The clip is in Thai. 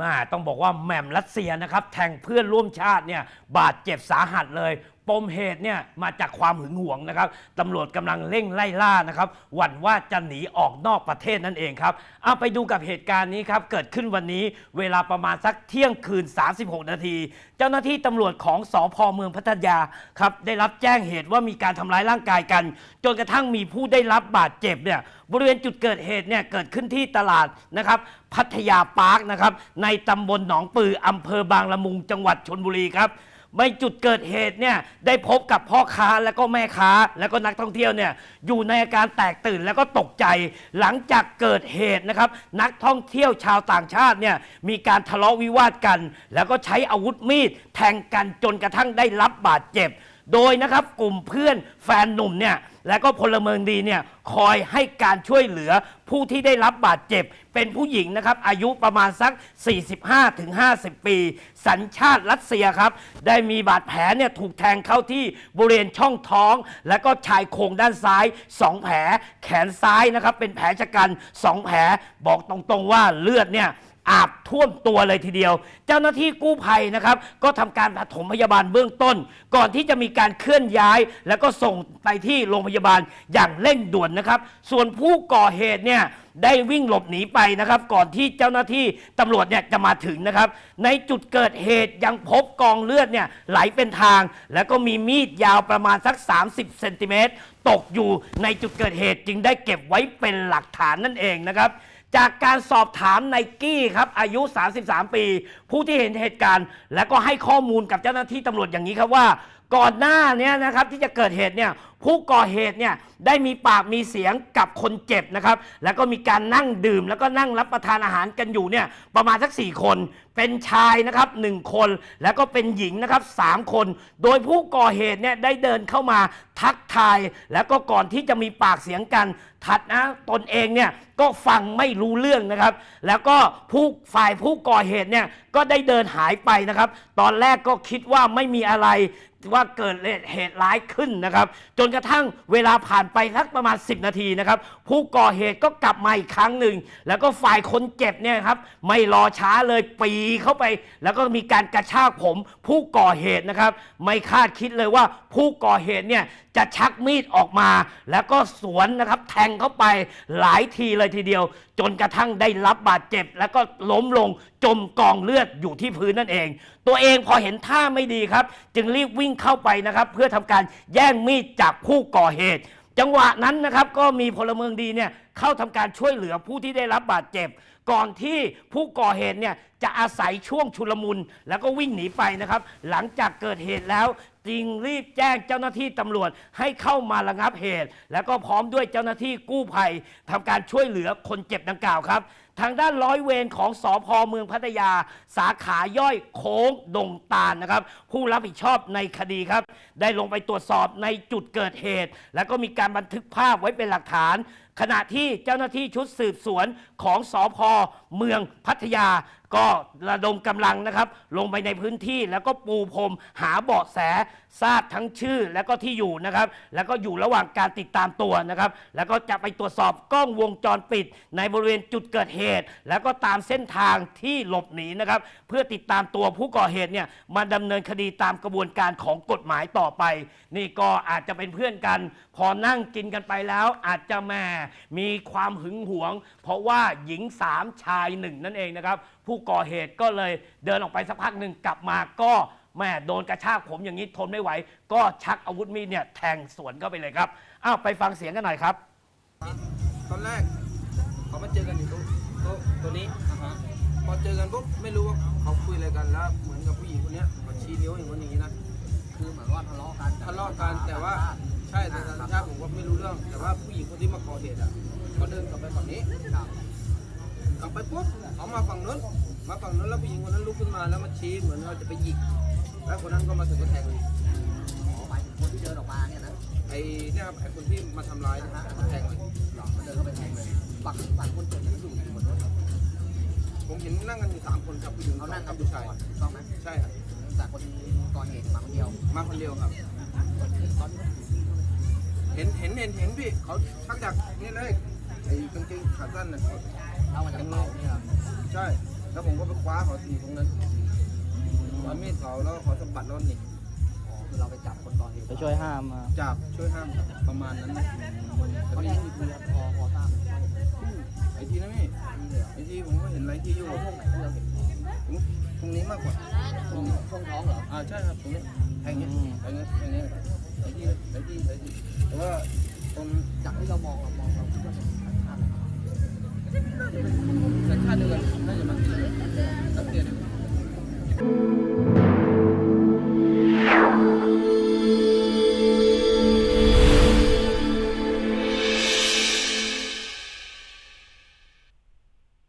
มาต้องบอกว่าแหม่มรัสเซียนะครับ แทงเพื่อนร่วมชาติเนี่ยบาดเจ็บสาหัสเลย ปมเหตุเนี่ยมาจากความหึงหวงนะครับตำรวจกำลังเร่งไล่ล่านะครับหวั่นว่าจะหนีออกนอกประเทศนั่นเองครับเอาไปดูกับเหตุการณ์นี้ครับเกิดขึ้นวันนี้เวลาประมาณสักเที่ยงคืน 36 นาที เจ้าหน้าที่ตำรวจของสอพเมืองพัทยาครับได้รับแจ้งเหตุว่ามีการทำร้ายร่างกายกัน จนกระทั่งมีผู้ได้รับบาดเจ็บเนี่ยบริเวณจุดเกิดเหตุเนี่ยเกิดขึ้นที่ตลาดนะครับพัทยาปาร์คนะครับในตำบลหนองปืออำเภอบางละมุงจังหวัดชนบุรีครับ ในจุดเกิดเหตุเนี่ยได้พบกับพ่อค้าแล้วก็แม่ค้าแล้วก็นักท่องเที่ยวเนี่ยอยู่ในอาการแตกตื่นแล้วก็ตกใจ หลังจากเกิดเหตุนะครับนักท่องเที่ยวชาวต่างชาติเนี่ยมีการทะเลาะวิวาทกัน แล้วก็ใช้อาวุธมีดแทงกันจนกระทั่งได้รับบาดเจ็บ โดยนะครับกลุ่มเพื่อนแฟนหนุ่มเนี่ย และก็พลเมืองดีเนี่ยคอยให้การช่วยเหลือผู้ที่ได้รับบาดเจ็บ เป็นผู้หญิงนะครับอายุประมาณสัก 45-50 ปี สัญชาติรัสเซียครับ ได้มีบาดแผลเนี่ยถูกแทงเข้าที่บริเวณช่องท้อง และก็ชายโครงด้านซ้าย 2 แผล แขนซ้ายนะครับเป็นแผลชะกัน 2 แผลบอกตรงๆว่าเลือดเนี่ย อาบท่วมตัวเลยทีเดียว เจ้าหน้าที่กู้ภัยนะครับ ก็ทำการปฐมพยาบาลเบื้องต้น ก่อนที่จะมีการเคลื่อนย้าย แล้วก็ส่งไปที่โรงพยาบาลอย่างเร่งด่วนนะครับ ส่วนผู้ก่อเหตุเนี่ยได้วิ่งหลบหนีไปนะครับ ก่อนที่เจ้าหน้าที่ตำรวจเนี่ยจะมาถึงนะครับ ในจุดเกิดเหตุยังพบกองเลือดเนี่ยไหลเป็นทาง แล้วก็มีมีดยาวประมาณสัก 30เซนติเมตรตกอยู่ในจุดเกิดเหตุจึงได้เก็บไว้เป็นหลักฐานนั่นเองนะครับ จากการสอบถามไนกี้ครับอายุ 33 ปี ผู้ที่เห็นเหตุการณ์ และก็ให้ข้อมูลกับเจ้าหน้าที่ตำรวจอย่างนี้ครับว่า ก่อนหน้านี้นะครับที่จะเกิดเหตุเนี่ย ผู้ก่อเหตุเนี่ยได้มีปากมีเสียงกับคนเจ็บนะครับ แล้วก็มีการนั่งดื่ม แล้วก็นั่งรับประทานอาหารกันอยู่เนี่ยประมาณสัก 4 คน เป็นชายนะครับหนึ่งคน แล้วก็เป็นหญิงนะครับสามคน โดยผู้ก่อเหตุเนี่ยได้เดินเข้ามาทักทาย แล้วก็ก่อนที่จะมีปากเสียงกันถัดนะตนเองเนี่ยก็ฟังไม่รู้เรื่องนะครับ แล้วก็ผู้ฝ่ายผู้ก่อเหตุเนี่ยก็ได้เดินหายไปนะครับ ตอนแรกก็คิดว่าไม่มีอะไรว่าเกิดเหตุร้ายขึ้นนะครับ จนกระทั่งเวลาผ่านไปสักประมาณ 10 นาทีนะครับ ผู้ก่อเหตุก็กลับมาอีกครั้งหนึ่ง แล้วก็ฝ่ายคนเจ็บเนี่ยครับไม่รอช้าเลยปีเข้าไป แล้วก็มีการกระชากผมผู้ก่อเหตุนะครับ ไม่คาดคิดเลยว่าผู้ก่อเหตุเนี่ยจะชักมีดออกมา แล้วก็สวนนะครับแทงเข้าไปหลายทีเลยทีเดียว จนกระทั่งได้รับบาดเจ็บ แล้วก็ล้มลงจมกองเลือดอยู่ที่พื้นนั่นเอง ตัวเองพอเห็นท่าไม่ดีครับ จึงรีบวิ่งเข้าไปนะครับ เพื่อทำการแย่งมีดจากผู้ก่อเหตุ จังหวะนั้นนะครับก็มีพลเมืองดีเนี่ยเข้าทำการช่วยเหลือผู้ที่ได้รับบาดเจ็บ ก่อนที่ผู้ก่อเหตุเนี่ยจะอาศัยช่วงชุลมุน แล้วก็วิ่งหนีไปนะครับ หลังจากเกิดเหตุแล้ว จึงรีบแจ้งเจ้าหน้าที่ตำรวจให้เข้ามาระงับเหตุ แล้วก็พร้อมด้วยเจ้าหน้าที่กู้ภัยทำการช่วยเหลือคนเจ็บดังกล่าวครับทางด้านร้อยเวรของสอพเมืองพัทยา สาขาย่อยโค้งดงตาลนะครับ ผู้รับผิดชอบในคดีครับ ได้ลงไปตรวจสอบในจุดเกิดเหตุ แล้วก็มีการบันทึกภาพไว้เป็นหลักฐาน ขณะที่เจ้าหน้าที่ชุดสืบสวนของสอพเมืองพัทยา ก็ระดมกำลังนะครับ ลงไปในพื้นที่แล้วก็ปูพรมหาเบาะแสทราบทั้งชื่อแล้วก็ที่อยู่นะครับ แล้วก็อยู่ระหว่างการติดตามตัวนะครับ แล้วก็จะไปตรวจสอบกล้องวงจรปิด ในบริเวณจุดเกิดเหตุ แล้วก็ตามเส้นทางที่หลบหนีนะครับ เพื่อติดตามตัวผู้ก่อเหตุเนี่ยมาดำเนินคดีตามกระบวนการของกฎหมายต่อไป นี่ก็อาจจะเป็นเพื่อนกัน พอนั่งกินกันไปแล้ว อาจจะแหม่มีความหึงหวง เพราะว่าหญิงสามชายหนึ่งนั่นเองนะครับ ผู้ก่อเหตุก็เลยเดินออกไปสักพักหนึ่งกลับมาก็แม่โดนกระชากผมอย่างนี้ทนไม่ไหว ก็ชักอาวุธมีดเนี่ยแทงสวนเข้าไปเลยครับอ้าวไปฟังเสียงกันหน่อยครับ ตอนแรกเขามาเจอกันอยู่ตรงโต๊ะตัวนี้พอเจอกันปุ๊บไม่รู้ว่าเขาคุยอะไรกันแล้ว เหมือนกับผู้หญิงคนเนี้ยเขาชี้นิ้วอย่างนี้นะคือเหมือนว่าทะเลาะกันทะเลาะกันแต่ว่าใช่แต่สัญชาติผมก็ไม่รู้เรื่อง แต่ว่าผู้หญิงคนที่มาก่อเหตุอะเขาเดินกลับไปฝั่งนี้ กลับไปปุ๊บเขามาฝั่งนู้นมาฝั่งนู้นแล้วผู้หญิงคนนั้นลุกขึ้นมาแล้วมาชี้เหมือนเราจะไปหยิกแล้วคนนั้นก็มาถึงก็แทงเลยอ๋อหมายถึงคนที่เดินออกมาเนี่ยนะไอ้เนี่ยครับไอ้คนที่มาทำร้ายนะมาแทงเลยหรอมันเดินเข้าไปแทงเลยฝั่งฝั่งคนเจ็บเนี่ยอยู่อยู่บนรถผมเห็นนั่งกันอยู่สามคนครับผู้หญิงเขานั่งกักับบผู้ผู้ชาชายยถูกต้องไหมใช่ครับแต่คนก่อเหตุมาคนเดียวมาคนเดียวครับตอนนี้เห็นเห็นเห็นเห็นพี่เขาชักจากนี่เลยไอ้กางเกงขาสั้นน่ะเขาเอามาจากกระเป๋าเนี่ยเหรอใช่ แล้วผมก็ไปคว้าเขาทีตรงนั้นคว้ามีดเขาแล้วเขาสะบัดแล้วหนีอ๋อคือเราไปจับคนก่อเหตุไปช่วยห้ามมาจับช่วยห้ามประมาณนั้นนะเขาแทงกี่ทีครับพอพอทราบไหมไอทีนะพี่นี่เลยเหรอไอทีผมก็เห็นหลายทีอยู่เข้าช่วงไหนที่เราเห็นตรงนี้มากกว่าช่วงช่วงท้องเหรออ่าใช่ครับตรงนี้แทงเงี้ยแทงเงี้ยแทงเงี้ยหลายทีหลายทีหลายทีแต่ว่า ตรงจากที่เรามองเรามองเราคิดว่าเป็นชาติอะไรชาติเดียวกันน่าจะมาแป๊บเดียน